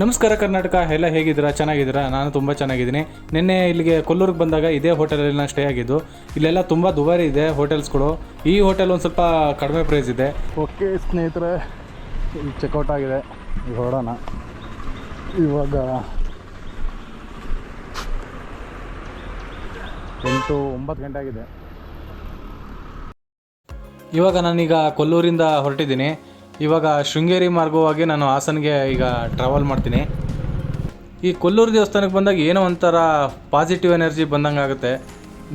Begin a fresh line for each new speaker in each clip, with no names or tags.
ನಮಸ್ಕಾರ ಕರ್ನಾಟಕ ಎಲ್ಲ ಹೇಗಿದ್ದೀರಾ? ಚೆನ್ನಾಗಿದ್ದೀರಾ? ನಾನು ತುಂಬ ಚೆನ್ನಾಗಿದ್ದೀನಿ. ನಿನ್ನೆ ಇಲ್ಲಿಗೆ ಕೊಲ್ಲೂರಿಗೆ ಬಂದಾಗ ಇದೇ ಹೋಟೆಲಲ್ಲಿ ನಾನು ಸ್ಟೇ ಆಗಿದ್ದು ಇಲ್ಲೆಲ್ಲ ತುಂಬ ದುಬಾರಿ ಇದೆ ಹೋಟೆಲ್ಸ್ಗಳು. ಈ ಹೋಟೆಲ್ ಒಂದು ಸ್ವಲ್ಪ ಕಡಿಮೆ ಪ್ರೈಸ್ ಇದೆ.
ಓಕೆ ಸ್ನೇಹಿತರೆ ಈಗ ಚೆಕ್ಔಟ್ ಆಗಿದೆ. ಈಗ ಹೊರಡೋಣ ಇವಾಗ ಎಂಟು ಒಂಬತ್ತು ಗಂಟೆ ಆಗಿದೆ.
ಇವಾಗ ನಾನೀಗ ಕೊಲ್ಲೂರಿಂದ ಹೊರಟಿದ್ದೀನಿ. ಇವಾಗ ಶೃಂಗೇರಿ ಮಾರ್ಗವಾಗಿ ನಾನು ಹಾಸನ್ಗೆ ಈಗ ಟ್ರಾವೆಲ್ ಮಾಡ್ತೀನಿ. ಈ ಕೊಲ್ಲೂರು ದೇವಸ್ಥಾನಕ್ಕೆ ಬಂದಾಗ ಏನೋ ಒಂಥರ ಪಾಸಿಟಿವ್ ಎನರ್ಜಿ ಬಂದಂಗೆ ಆಗುತ್ತೆ.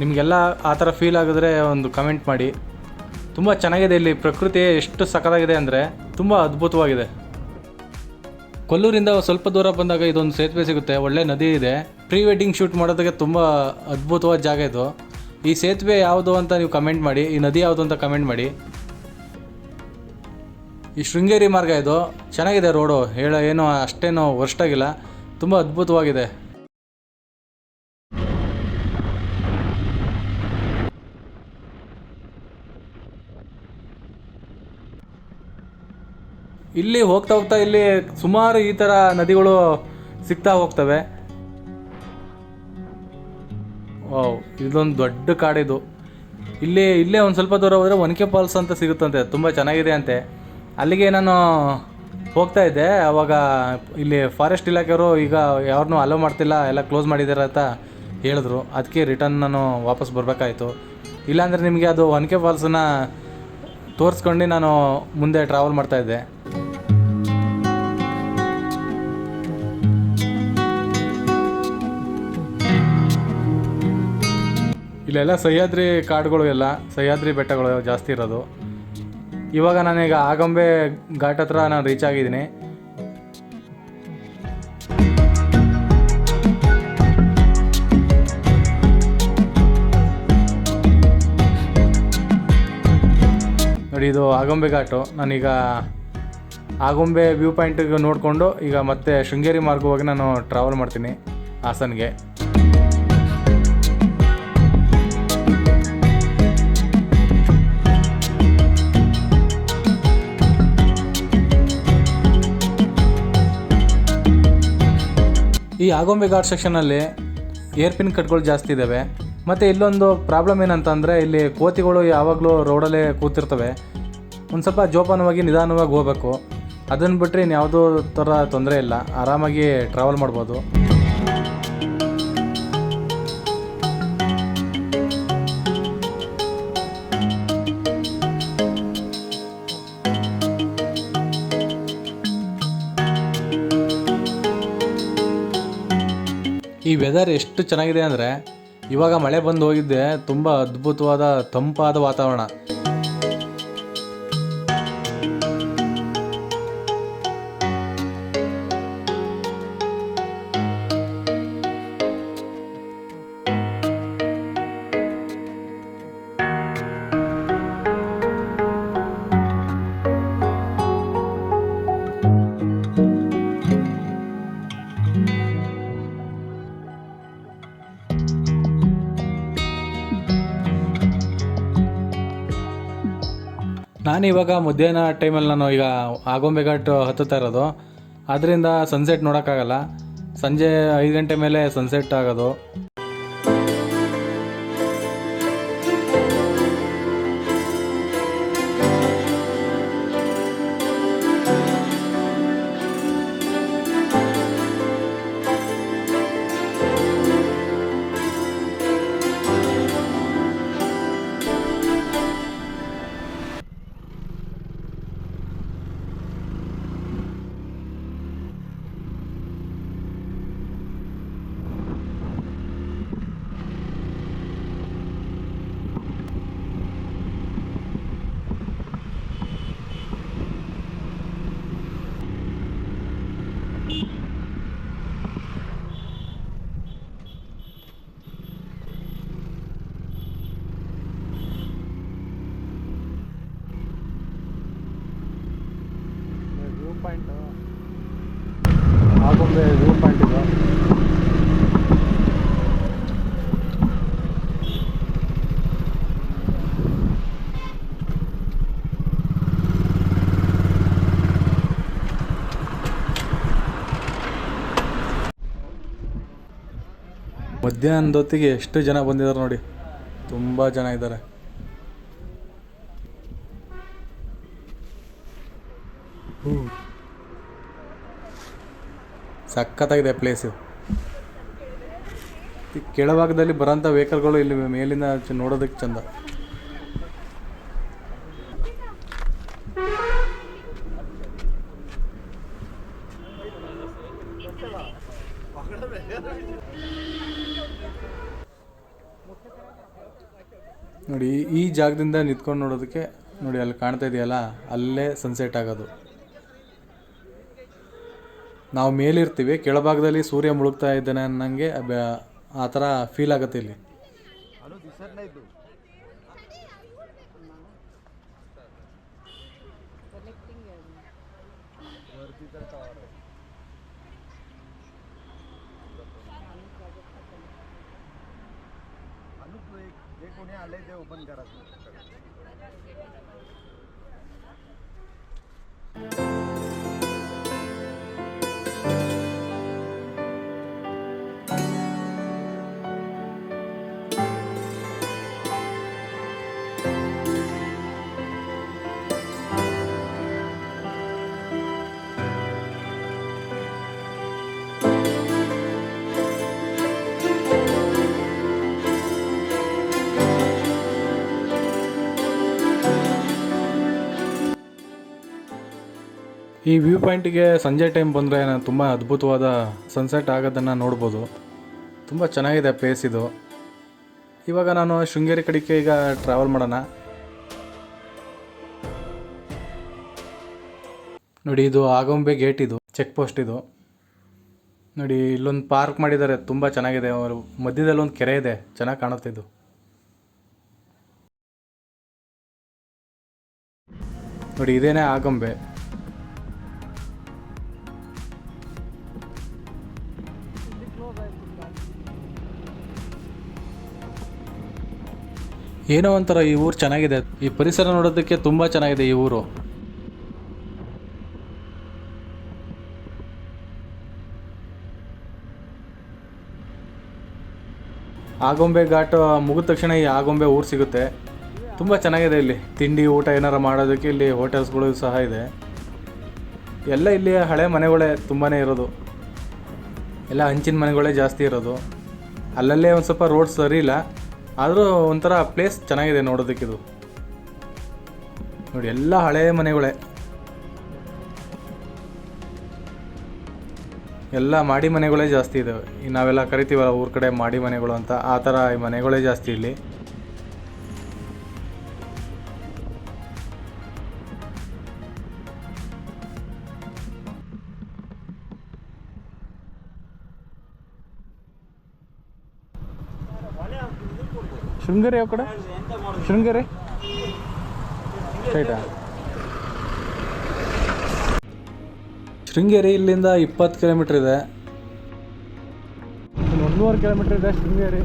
ನಿಮಗೆಲ್ಲ ಆ ಥರ ಫೀಲ್ ಆಗಿದ್ರೆ ಒಂದು ಕಮೆಂಟ್ ಮಾಡಿ. ತುಂಬ ಚೆನ್ನಾಗಿದೆ ಇಲ್ಲಿ, ಪ್ರಕೃತಿ ಎಷ್ಟು ಸಕಲಾಗಿದೆ ಅಂದರೆ ತುಂಬ ಅದ್ಭುತವಾಗಿದೆ. ಕೊಲ್ಲೂರಿಂದ ಸ್ವಲ್ಪ ದೂರ ಬಂದಾಗ ಇದೊಂದು ಸೇತುವೆ ಸಿಗುತ್ತೆ, ಒಳ್ಳೆ ನದಿ ಇದೆ. ಪ್ರೀ ವೆಡ್ಡಿಂಗ್ ಶೂಟ್ ಮಾಡೋದಕ್ಕೆ ತುಂಬ ಅದ್ಭುತವಾದ ಜಾಗ ಇದು. ಈ ಸೇತುವೆ ಯಾವುದು ಅಂತ ನೀವು ಕಮೆಂಟ್ ಮಾಡಿ, ಈ ನದಿ ಯಾವುದು ಅಂತ ಕಮೆಂಟ್ ಮಾಡಿ. ಈ ಶೃಂಗೇರಿ ಮಾರ್ಗ ಇದು. ಚೆನ್ನಾಗಿದೆ ರೋಡು. ಹೇಳ ಏನು ಅಷ್ಟೇನು ವರ್ಷಾಗಿಲ್ಲ ತುಂಬ ಅದ್ಭುತವಾಗಿದೆ. ಇಲ್ಲಿ ಹೋಗ್ತಾ ಹೋಗ್ತಾ ಇಲ್ಲಿ ಸುಮಾರು ಈ ಥರ ನದಿಗಳು ಸಿಗ್ತಾ ಹೋಗ್ತವೆ. ಓ ಇದೊಂದು ದೊಡ್ಡ ಕಾಡಿದು. ಇಲ್ಲಿ, ಇಲ್ಲೇ ಒಂದು ಸ್ವಲ್ಪ ದೂರ ಹೋದರೆ ಒನಕೆ ಫಾಲ್ಸ್ ಅಂತ ಸಿಗುತ್ತಂತೆ. ತುಂಬ ಚೆನ್ನಾಗಿದೆ ಅಂತೆ. ಅಲ್ಲಿಗೆ ನಾನು ಹೋಗ್ತಾ ಇದ್ದೆ. ಅವಾಗ ಇಲ್ಲಿ ಫಾರೆಸ್ಟ್ ಇಲಾಖೆಯವರು ಈಗ ಯಾರನ್ನೂ ಅಲೋ ಮಾಡ್ತಿಲ್ಲ, ಎಲ್ಲ ಕ್ಲೋಸ್ ಮಾಡಿದ್ದಾರೆ ಅಂತ ಹೇಳಿದ್ರು. ಅದಕ್ಕೆ ರಿಟರ್ನ್ ನಾನು ವಾಪಸ್ ಬರಬೇಕಾಯಿತು. ಇಲ್ಲಾಂದರೆ ನಿಮಗೆ ಅದು ಒನಕೆ ಫಾಲ್ಸನ್ನ ತೋರಿಸ್ಕೊಂಡು ನಾನು ಮುಂದೆ ಟ್ರಾವೆಲ್ ಮಾಡ್ತಾ ಇದ್ದೆ. ಇಲ್ಲೆಲ್ಲ ಸಹ್ಯಾದ್ರಿ ಕಾಡುಗಳು ಎಲ್ಲ, ಸಹ್ಯಾದ್ರಿ ಬೆಟ್ಟಗಳು ಜಾಸ್ತಿ ಇರೋದು. ಇವಾಗ ನಾನೀಗ ಆಗಂಬೆ ಘಾಟ್ ಹತ್ರ ನಾನು ರೀಚ್ ಆಗಿದ್ದೀನಿ. ನೋಡಿ, ಇದು ಆಗೊಂಬೆ ಘಾಟು. ನಾನೀಗ ಆಗೊಂಬೆ ವ್ಯೂ ಪಾಯಿಂಟಿಗೆ ನೋಡಿಕೊಂಡು ಈಗ ಮತ್ತೆ ಶೃಂಗೇರಿ ಮಾರ್ಗವಾಗಿ ನಾನು ಟ್ರಾವೆಲ್ ಮಾಡ್ತೀನಿ ಹಾಸನ್ಗೆ. ಈ ಆಗೊಂಬೆ ಘಾಟ್ ಸೆಕ್ಷನಲ್ಲಿ ಏರ್ಪಿನ್ ಕಟ್ಗಳು ಜಾಸ್ತಿ ಇದ್ದಾವೆ ಮತ್ತು ಇಲ್ಲೊಂದು ಪ್ರಾಬ್ಲಮ್ ಏನಂತಂದರೆ ಇಲ್ಲಿ ಕೋತಿಗಳು ಯಾವಾಗಲೂ ರೋಡಲ್ಲೇ ಕೂತಿರ್ತವೆ. ಒಂದು ಸ್ವಲ್ಪ ಜೋಪಾನವಾಗಿ ನಿಧಾನವಾಗಿ ಹೋಗ್ಬೇಕು. ಅದನ್ನು ಬಿಟ್ಟರೆ ಇನ್ಯಾವುದೋ ಥರ ತೊಂದರೆ ಇಲ್ಲ. ಆರಾಮಾಗಿ ಟ್ರಾವೆಲ್ ಮಾಡ್ಬೋದು. ಈ ವೆದರ್ ಎಷ್ಟು ಚೆನ್ನಾಗಿದೆ ಅಂದರೆ ಇವಾಗ ಮಳೆ ಬಂದು ಹೋಗಿದ್ದೆ ತುಂಬ ಅದ್ಭುತವಾದ ತಂಪಾದ ವಾತಾವರಣ. ನಾನು ಇವಾಗ ಮಧ್ಯಾಹ್ನ ಟೈಮಲ್ಲಿ ನಾನು ಈಗ ಆಗೊಂಬೆ ಘಾಟ್ ಹತ್ತುತ್ತಾ ಇರೋದು. ಅದರಿಂದ ಸನ್ಸೆಟ್ ನೋಡೋಕ್ಕಾಗಲ್ಲ. ಸಂಜೆ ಐದು ಗಂಟೆ ಮೇಲೆ ಸನ್ಸೆಟ್ ಆಗೋದು. ಮಧ್ಯಾಹ್ನದ ಹೊತ್ತಿಗೆ ಎಷ್ಟು ಜನ ಬಂದಿದ್ದಾರೆ ನೋಡಿ. ತುಂಬ ಜನ ಇದ್ದಾರೆ. ಸಖತ್ತಾಗಿದೆ ಪ್ಲೇಸು ಕೆಳಭಾಗದಲ್ಲಿ ಬರೋಂಥ ವೆಹಿಕಲ್ಗಳು ಇಲ್ಲಿ ಮೇಲಿಂದ ಚ- ನೋಡೋದಕ್ಕೆ ಚಂದ. ನೋಡಿ, ಈ ಜಾಗದಿಂದ ನಿಂತ್ಕೊಂಡು ನೋಡೋದಕ್ಕೆ ನೋಡಿ ಅಲ್ಲಿ ಕಾಣ್ತಾ ಇದೆಯಲ್ಲ, ಅಲ್ಲೇ ಸನ್ಸೆಟ್ ಆಗೋದು. ನಾವು ಮೇಲಿರ್ತೀವಿ, ಕೆಳಭಾಗದಲ್ಲಿ ಸೂರ್ಯ ಮುಳುಗ್ತಾ ಇದ್ದಾನೆ ಅನ್ನಂಗೆ ಆ ಥರ ಫೀಲ್ ಆಗುತ್ತೆ ಇಲ್ಲಿ.
आले ते ओपन करायचं
ಈ ವ್ಯೂ ಪಾಯಿಂಟಿಗೆ ಸಂಜೆ ಟೈಮ್ ಬಂದರೆ ತುಂಬ ಅದ್ಭುತವಾದ ಸನ್ಸೆಟ್ ಆಗೋದನ್ನು ನೋಡ್ಬೋದು. ತುಂಬ ಚೆನ್ನಾಗಿದೆ ಪ್ಲೇಸ್ ಇದು. ಇವಾಗ ನಾನು ಶೃಂಗೇರಿ ಕಡೆಗೆ ಈಗ ಟ್ರಾವೆಲ್ ಮಾಡೋಣ. ನೋಡಿ, ಇದು ಆಗೊಂಬೆ ಗೇಟ್ ಇದು ಚೆಕ್ ಪೋಸ್ಟ್ ಇದು. ನೋಡಿ, ಇಲ್ಲೊಂದು ಪಾರ್ಕ್ ಮಾಡಿದ್ದಾರೆ ತುಂಬ ಚೆನ್ನಾಗಿದೆ. ಅವರು ಮಧ್ಯದಲ್ಲಿ ಒಂದು ಕೆರೆ ಇದೆ, ಚೆನ್ನಾಗಿ ಕಾಣುತ್ತೆ ಇದು. ನೋಡಿ, ಇದೇನೇ ಆಗೊಂಬೆ. ಏನೋ ಒಂಥರ ಈ ಊರು ಚೆನ್ನಾಗಿದೆ. ಈ ಪರಿಸರ ನೋಡೋದಕ್ಕೆ ತುಂಬ ಚೆನ್ನಾಗಿದೆ ಈ ಊರು. ಆಗೊಂಬೆ ಘಾಟ್ ಮುಗಿದ ತಕ್ಷಣ ಈ ಆಗೊಂಬೆ ಊರು ಸಿಗುತ್ತೆ. ತುಂಬ ಚೆನ್ನಾಗಿದೆ ಇಲ್ಲಿ. ತಿಂಡಿ, ಊಟ ಏನಾರು ಮಾಡೋದಕ್ಕೆ ಇಲ್ಲಿ ಹೋಟೆಲ್ಸ್ಗಳು ಸಹ ಇದೆ. ಎಲ್ಲ ಇಲ್ಲಿ ಹಳೆ ಮನೆಗಳೇ ತುಂಬಾ ಇರೋದು. ಎಲ್ಲ ಹಂಚಿನ ಮನೆಗಳೇ ಜಾಸ್ತಿ ಇರೋದು. ಅಲ್ಲಲ್ಲೇ ಒಂದು ಸ್ವಲ್ಪ ರೋಡ್ ಸರಿ ಇಲ್ಲ. ಆದರೂ ಒಂಥರ ಪ್ಲೇಸ್ ಚೆನ್ನಾಗಿದೆ ನೋಡೋದಕ್ಕಿದು ನೋಡಿ, ಎಲ್ಲ ಹಳೆ ಮನೆಗಳೇ. ಎಲ್ಲ ಮಾಡಿ ಮನೆಗಳೇ ಜಾಸ್ತಿ ಇದ್ದಾವೆ ನಾವೆಲ್ಲ ಕರಿತೀವಲ್ಲ ಊರ ಕಡೆ ಮಾಡಿ ಮನೆಗಳು ಅಂತ, ಆ ಥರ ಈ ಮನೆಗಳೇ ಜಾಸ್ತಿ ಇಲ್ಲಿ. ಶೃಂಗೇರಿ ಯಾವ ಕಡೆ? ಶೃಂಗೇರಿ? ರೈಟಾ ಶೃಂಗೇರಿ ಇಲ್ಲಿಂದ ಇಪ್ಪತ್ತು ಕಿಲೋಮೀಟ್ರ್ ಇದೆ.
ಒಂದೂವರೆ ಕಿಲೋಮೀಟರ್ ಇದೆ ಶೃಂಗೇರಿ.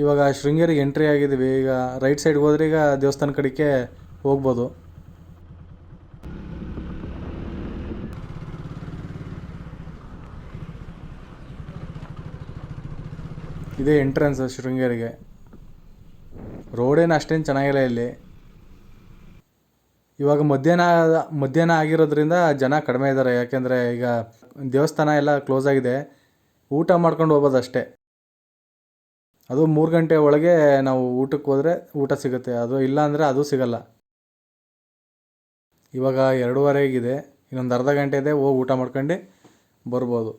ಇವಾಗ ಶೃಂಗೇರಿಗೆ ಎಂಟ್ರಿ ಆಗಿದ್ದೀವಿ. ಈಗ ರೈಟ್ ಸೈಡ್ಗೆ ಹೋದ್ರೆ ಈಗ ದೇವಸ್ಥಾನ ಕಡೆಗೆ ಹೋಗ್ಬೋದು. ಇದೇ ಎಂಟ್ರೆನ್ಸ್ ಶೃಂಗೇರಿಗೆ. ರೋಡೇನು ಅಷ್ಟೇನು ಚೆನ್ನಾಗಿಲ್ಲ ಇಲ್ಲಿ. ಇವಾಗ ಮಧ್ಯಾಹ್ನ ಮಧ್ಯಾಹ್ನ ಆಗಿರೋದ್ರಿಂದ ಜನ ಕಡಿಮೆ ಇದ್ದಾರೆ ಯಾಕೆಂದರೆ ಈಗ ದೇವಸ್ಥಾನ ಎಲ್ಲ ಕ್ಲೋಸ್ ಆಗಿದೆ. ಊಟ ಮಾಡ್ಕೊಂಡು ಹೋಗೋದು ಅಷ್ಟೇ. ಅದು ಮೂರು ಗಂಟೆ ಒಳಗೆ ನಾವು ಊಟಕ್ಕೆ ಹೋದರೆ ಊಟ ಸಿಗುತ್ತೆ. ಅದು ಇಲ್ಲ ಅಂದರೆ ಅದು ಸಿಗಲ್ಲ. ಇವಾಗ ಎರಡೂವರೆಗಿದೆ ಇನ್ನೊಂದು ಅರ್ಧ ಗಂಟೆ ಇದೆ, ಹೋಗಿ ಊಟ ಮಾಡ್ಕೊಂಡು ಬರ್ಬೋದು.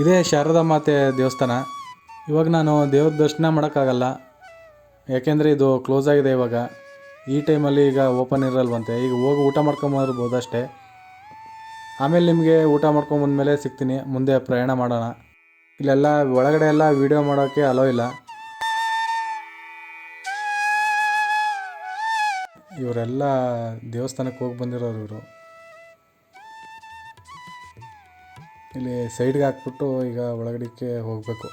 ಇದೇ ಶಾರದಾ ಮಾತೆ ದೇವಸ್ಥಾನ. ಇವಾಗ ನಾನು ದೇವ್ರ ದರ್ಶನ ಮಾಡೋಕ್ಕಾಗಲ್ಲ. ಯಾಕೆಂದರೆ ಇದು ಕ್ಲೋಸ್ ಆಗಿದೆ ಇವಾಗ. ಈ ಟೈಮಲ್ಲಿ ಈಗ ಓಪನ್ ಇರಲ್ವಂತೆ. ಈಗ ಹೋಗಿ ಊಟ ಮಾಡ್ಕೊಂಬರ್ಬೋದು ಅಷ್ಟೇ. ಆಮೇಲೆ ನಿಮಗೆ ಊಟ ಮಾಡ್ಕೊಂಬಂದ್ಮೇಲೆ ಸಿಗ್ತೀನಿ. ಮುಂದೆ ಪ್ರಯಾಣ ಮಾಡೋಣ. ಇಲ್ಲೆಲ್ಲ ಒಳಗಡೆ ಎಲ್ಲ ವೀಡಿಯೋ ಮಾಡೋಕ್ಕೆ ಅಲೋ ಇಲ್ಲ. ಇವರೆಲ್ಲ ದೇವಸ್ಥಾನಕ್ಕೆ ಹೋಗಿ ಬಂದಿರೋರು ಇವರು. ಇಲ್ಲಿ ಸೈಡ್ಗೆ ಹಾಕ್ಬಿಟ್ಟು ಈಗ ಒಳಗಡೆಗೆ ಹೋಗಬೇಕು.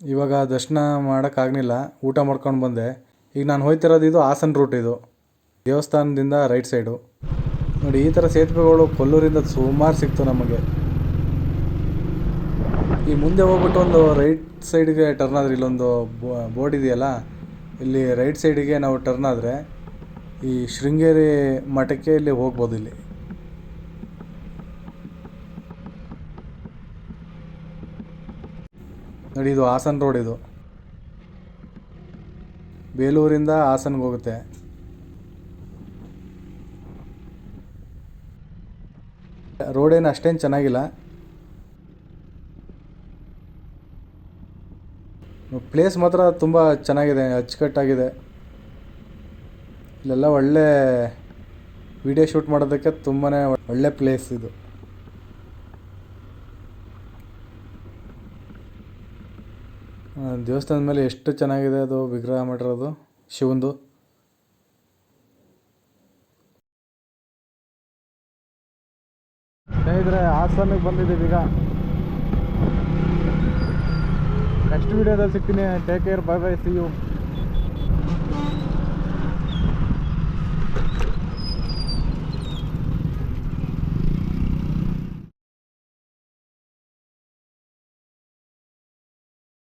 ಇವಾಗ ದರ್ಶನ ಮಾಡೋಕ್ಕಾಗಲಿಲ್ಲ, ಊಟ ಮಾಡ್ಕೊಂಡು ಬಂದೆ. ಈಗ ನಾನು ಹೋಗ್ತಿರೋದು ಇದು ಹಾಸನ ರೂಟ್ ಇದು. ದೇವಸ್ಥಾನದಿಂದ ರೈಟ್ ಸೈಡು ನೋಡಿ, ಈ ಥರ ಸೇತುವೆಗಳು ಕೊಲ್ಲೂರಿಂದ ಸುಮಾರು ಸಿಕ್ತು ನಮಗೆ. ಈ ಮುಂದೆ ಹೋಗ್ಬಿಟ್ಟು ಒಂದು ರೈಟ್ ಸೈಡ್ಗೆ ಟರ್ನ್ ಆದರೆ ಇಲ್ಲೊಂದು ಬೋರ್ಡ್ ಇದೆಯಲ್ಲ ಇಲ್ಲಿ ರೈಟ್ ಸೈಡಿಗೆ ನಾವು ಟರ್ನ್ ಆದರೆ ಈ ಶೃಂಗೇರಿ ಮಠಕ್ಕೆ ಇಲ್ಲಿ ಹೋಗ್ಬೋದು ಇಲ್ಲಿ. ನೋಡಿ ಇದು ಹಾಸನ ರೋಡ್ ಇದು. ಬೇಲೂರಿಂದ ಹಾಸನ್ಗೆ ಹೋಗುತ್ತೆ. ರೋಡ್ ಏನು ಅಷ್ಟೇನು ಚೆನ್ನಾಗಿಲ್ಲ. ಪ್ಲೇಸ್ ಮಾತ್ರ ತುಂಬ ಚೆನ್ನಾಗಿದೆ, ಅಚ್ಚುಕಟ್ಟಾಗಿದೆ. ಇಲ್ಲೆಲ್ಲ ಒಳ್ಳೆ ವಿಡಿಯೋ ಶೂಟ್ ಮಾಡೋದಕ್ಕೆ ತುಂಬಾ ಒಳ್ಳೆ ಪ್ಲೇಸ್ ಇದು. ದೇವಸ್ಥಾನದ ಮೇಲೆ ಎಷ್ಟು ಚೆನ್ನಾಗಿದೆ ಅದು ವಿಗ್ರಹ ಮಾಡಿರೋದು, ಶಿವಂದು.
ಸ್ನೇಹಿತರೆ ಹಾಸನಿಗೆ ಬಂದಿದ್ದೀವಿ ಈಗ. ನೆಕ್ಸ್ಟ್ ವಿಡಿಯೋದಲ್ಲಿ ಸಿಗ್ತೀನಿ take care bye bye see you